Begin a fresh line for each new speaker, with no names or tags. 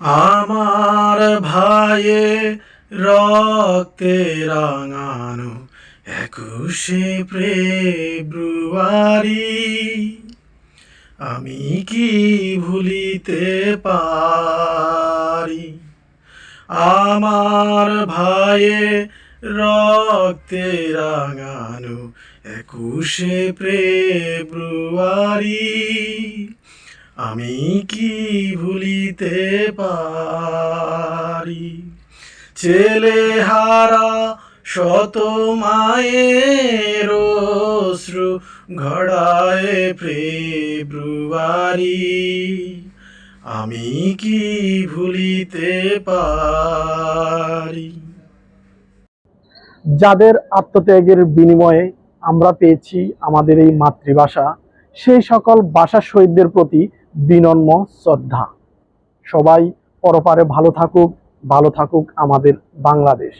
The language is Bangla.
আমার ভাইয়ে রক্তে রাঙানো একুশে ফেব্রুয়ারি। আমি কি ভুলিতে পারি? আমার ভাইয়ে রক্তে রাঙানো একুশে ফেব্রুয়ারি। আমি কি ভুলিতে পারি? ছেলে হারা শত মায়ের অশ্রু ঘড়ায় ফেব্রুয়ারি। আমি কি ভুলিতে পারি?
যাদের আত্মত্যাগের বিনিময়ে আমরা পেয়েছি আমাদের এই মাতৃভাষা, সেই সকল ভাষা শহীদদের প্রতি বিনম্র শ্রদ্ধা। সবাই পরপারে ভালো থাকুক ভালো থাকুক আমাদের বাংলাদেশ।